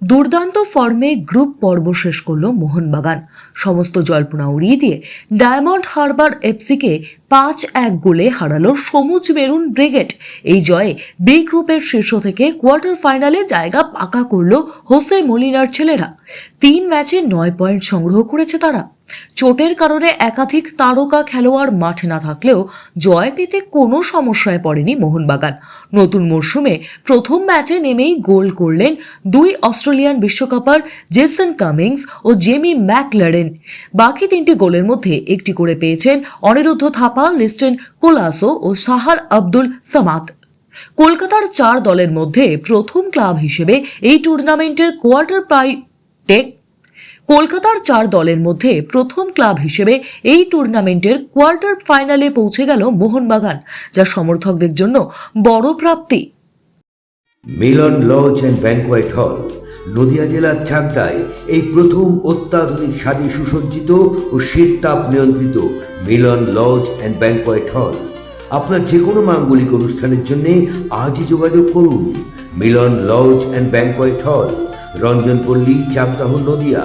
দুর্দান্ত ফর্মে গ্রুপ পর্ব শেষ করল মোহনবাগান। সমস্ত জল্পনা উড়িয়ে দিয়ে ডায়মন্ড হারবার এফসিকে পাঁচ এক গোলে হারালো সমুজ মেরুন ব্রিগেড। এই জয়ে বি গ্রুপের শীর্ষ থেকে কোয়ার্টার ফাইনালে জায়গা পাকা করল হোসে মলিনার ছেলেরা। তিন ম্যাচে নয় পয়েন্ট সংগ্রহ করেছে তারা। চোটের কারণে একাধিক তারকা খেলোয়াড় মাঠে না থাকলেও জয় পেতে কোনো সমস্যায় পড়েনি মোহনবাগান। নতুন মরশুমে প্রথম ম্যাচে নেমেই গোল করলেন দুই অস্ট্রেলিয়ান বিশ্বকাপার জেসন কামিংস ও জেমি ম্যাকলারেন। বাকি তিনটি গোলের মধ্যে একটি করে পেয়েছেন অনিরুদ্ধ থাপা, লিস্টেন কোলাসো ও সাহার আব্দুল সামাত কলকাতার চার দলের মধ্যে প্রথম ক্লাব হিসেবে এই টুর্নামেন্টের কোয়ার্টার প্রাই টেক কলকাতার চার দলের মধ্যে প্রথম ক্লাব হিসেবে এই টুর্নামেন্টের কোয়ার্টার ফাইনালে পৌঁছে গেল মোহনবাগান, যা সমর্থকদের জন্য বড় প্রাপ্তি। Milan lodge and banquet hall, Nadia জেলার চাকদায় এই প্রথম অত্যাধুনিক স্বাদে সুসজ্জিত ও শীততাপ নিয়ন্ত্রিত মিলন লজ অ্যান্ড ব্যাংকোয়েট হল। আপনার যে কোনো মাঙ্গলিক অনুষ্ঠানের জন্য আজই যোগাযোগ করুন। মিলন লজ অ্যান্ড ব্যাংকোয়েট হল রঞ্জনপল্লী চাকদাহ নদিয়া